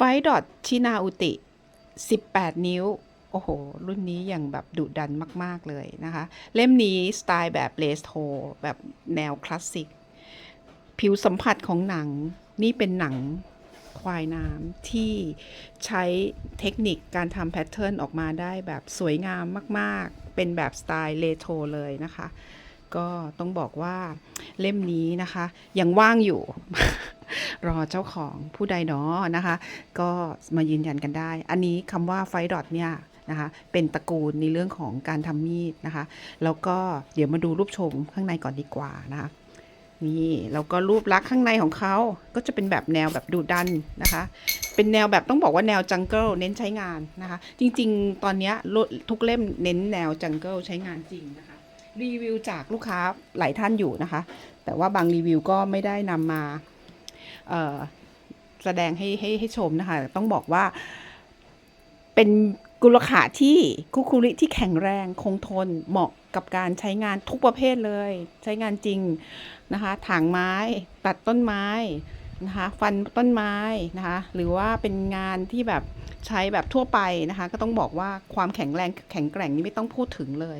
ไฟดอทชินาอุติ 18 นิ้ว โอ้โห รุ่นนี้อย่างแบบดุดันมาก ๆ เลยนะคะ เล่มนี้สไตล์แบบเลสโทแบบแนวคลาสสิก ผิวสัมผัสของหนัง นี่เป็นหนังควายน้ำที่ใช้เทคนิคการทำแพทเทิร์นออกมาได้แบบสวยงามมาก ๆ เป็นแบบสไตล์เลโทเลยนะคะ ก็ต้องบอกว่าเล่มนี้นะคะ ยังว่างอยู่ รอเจ้าของผู้ใดเนาะนะคะ ก็มายืนยันกันได้ อันนี้คำว่าไฟดอทเนี่ยนะคะเป็นตระกูลในเรื่องของการทำมีดนะคะ แล้วก็เดี๋ยวมาดูรูปชมข้างในก่อนดีกว่านะคะนี่แล้วก็รูปลักษณ์ข้างในของเขาก็จะเป็นแบบแนวแบบดูดันนะคะ เป็นแนวแบบต้องบอกว่าแนวจังเกิลเน้นใช้งานนะคะ จริงๆ ตอนนี้ทุกเล่มเน้นแนวจังเกิลใช้งานจริงนะคะ รีวิวจากลูกค้าหลายท่านอยู่นะคะ แต่ว่าบางรีวิวก็ไม่ได้นำมา แสดงให้ให้ให้ชมนะคะ ต้องบอกว่า เป็นกุลขาที่คุคุริที่แข็งแรงคงทนเหมาะกับการใช้งานทุกประเภทเลย ใช้งานจริงนะคะถางไม้ตัดต้นไม้นะคะฟันต้นไม้นะคะหรือว่าเป็นงานที่แบบใช้แบบทั่วไปนะคะ ก็ต้องบอกว่าความแข็งแรงแข็งแกร่งนี่ไม่ต้องพูดถึงเลย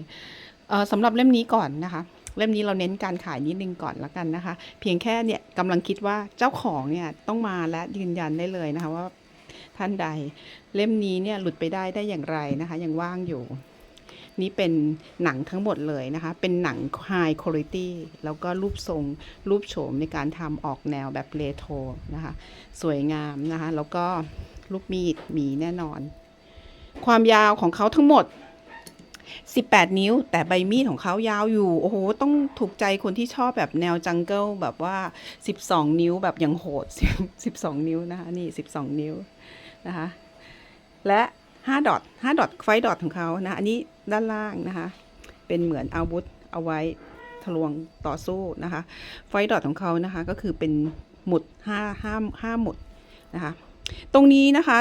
เสำหรับเล่มนี้ก่อนนะคะ เล่มนี้เราเน้นการขายนิดนึงก่อนละกันนะคะ เพียงแค่เนี่ยกำลังคิดว่าเจ้าของเนี่ยต้องมาและยืนยันได้เลยนะคะว่าท่านใด เล่มนี้เนี่ยหลุดไปได้ได้อย่างไรนะคะ ยังว่างอยู่ นี่เป็นหนังทั้งหมดเลยนะคะ เป็นหนัง High Quality แล้วก็รูปทรงรูปโฉมในการทำออกแนวแบบเลโทนะคะ สวยงามนะคะ แล้วก็ลูกมีดมีแน่นอน ความยาวของเขาทั้งหมด 18 นิ้ว แต่ใบมีดของเขายาวอยู่ โอ้โห ต้องถูกใจคนที่ชอบแบบแนวจังเกิลแบบว่า 12 นิ้วแบบอยังโหด 12 นิ้วนะคะ นี่ 12 นิ้วนะคะ และ5ดอท5ดอทไฟดอทของเขานะ อันนี้ด้านล่างนะคะ เป็นเหมือนอาวุธเอาไว้ทะลวงต่อสู้นะคะ ไฟดอทของเขานะคะ ก็คือเป็นหมุด5 5 5หมุดนะคะ ตรงนี้นะคะ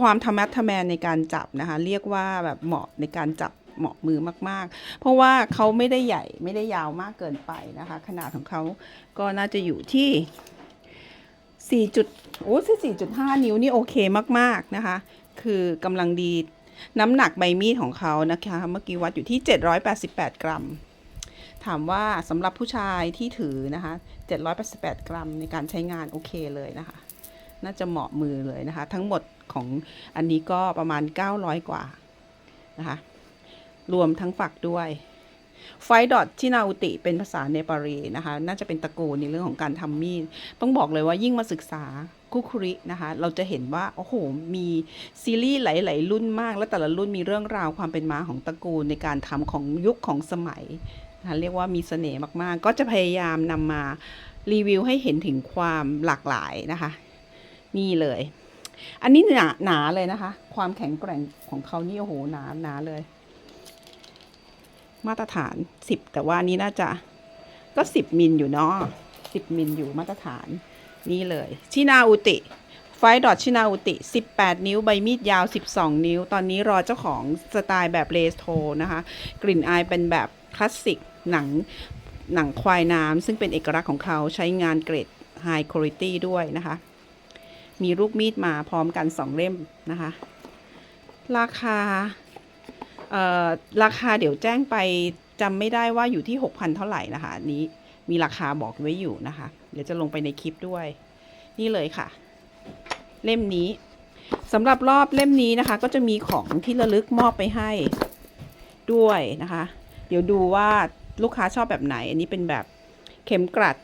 ความธรรมะทแมนในการจับนะคะ เรียกว่าแบบเหมาะในการจับ เหมาะมือมาก ๆ เพราะว่าเขาไม่ได้ใหญ่ไม่ได้ยาวมากเกินไปนะคะ ขนาดของเขาก็น่าจะอยู่ที่ 4 จุดโอ้ที่4.5นิ้วนี่โอเคมาก ๆ นะคะ คือกำลังดีน้ำหนักใบมีดของเขานะคะ เมื่อกี้วัดอยู่ที่ 788 กรัม ถามว่าสำหรับผู้ชายที่ถือนะคะ 788 กรัมในการใช้งานโอเคเลยนะคะ น่าจะเหมาะมือเลยนะคะ ทั้งหมดของอันนี้ก็ประมาณ 900 กว่านะคะ รวมทั้งฝักด้วยไฟดอทที่นาอุติเป็นภาษาเนปาลีนะคะ น่าจะเป็นตระกูลในเรื่องของการทำมีด ต้องบอกเลยว่ายิ่งมาศึกษาคุคุรินะคะ เราจะเห็นว่า โอ้โห มีซีรีส์หลาย ๆ รุ่นมาก และแต่ละรุ่นมีเรื่องราวความเป็นมาของตระกูลในการทำของยุคของสมัยนะะเรียกว่ามีเสน่ห์มาก ๆ ก็จะพยายามนำมารีวิวให้เห็นถึงความหลากหลายนะคะ นี่เลย อันนี้หนาหนาเลยนะคะ ความแข็งแกร่งของเขานี่โอ้โหหนาหนาเลย มาตรฐานสิบแต่ว่านี้น่าจะก็สิบมิลอยู่เนาะสิบมิลอยู่มาตรฐานนี่เลย ชินาอุติ ไฟดอทชินาอุติ 18 นิ้ว ใบมีดยาว 12 นิ้ว ตอนนี้รอเจ้าของสไตล์แบบเลสโทนะคะ กลิ่นอายเป็นแบบคลาสสิกหนังหนังควายน้ำซึ่งเป็นเอกลักษณ์ของเขาใช้งานเกรด High Quality ด้วยนะคะ มีรูปมีดมาพร้อมกัน 2 เล่มนะคะ ราคา ราคาเดี๋ยวแจ้งไปจำไม่ได้ว่าอยู่ที่ 6,000 เท่าไหร่นะคะอันนี้มีราคาบอกไว้อยู่นะคะ เดี๋ยวจะลงไปในคลิปด้วย นี่เลยค่ะ เล่มนี้สำหรับรอบเล่มนี้นะคะ ก็จะมีของที่ระลึกมอบไปให้ด้วยนะคะ เดี๋ยวดูว่าลูกค้าชอบแบบไหน อันนี้เป็นแบบเข็มกลัด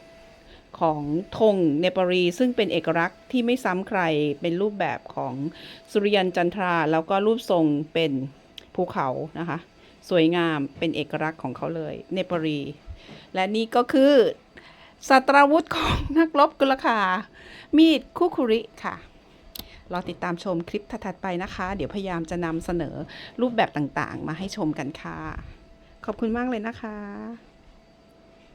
ของธงเนปาลีซึ่งเป็นเอกลักษณ์ที่ไม่ซ้ำใครเป็นรูปแบบของสุริยันจันทรา แล้วก็รูปทรงเป็น ภูเขานะคะ สวยงามเป็นเอกลักษณ์ของเขาเลย เนปาลีและนี่ก็คือสัตราวุธของนักรบกุลคา มีดคุคุริค่ะรอติดตามชมคลิปถัดๆไปนะคะ เดี๋ยวพยายามจะนำเสนอรูปแบบต่างๆ มาให้ชมกันค่ะ ขอบคุณมากเลยนะคะ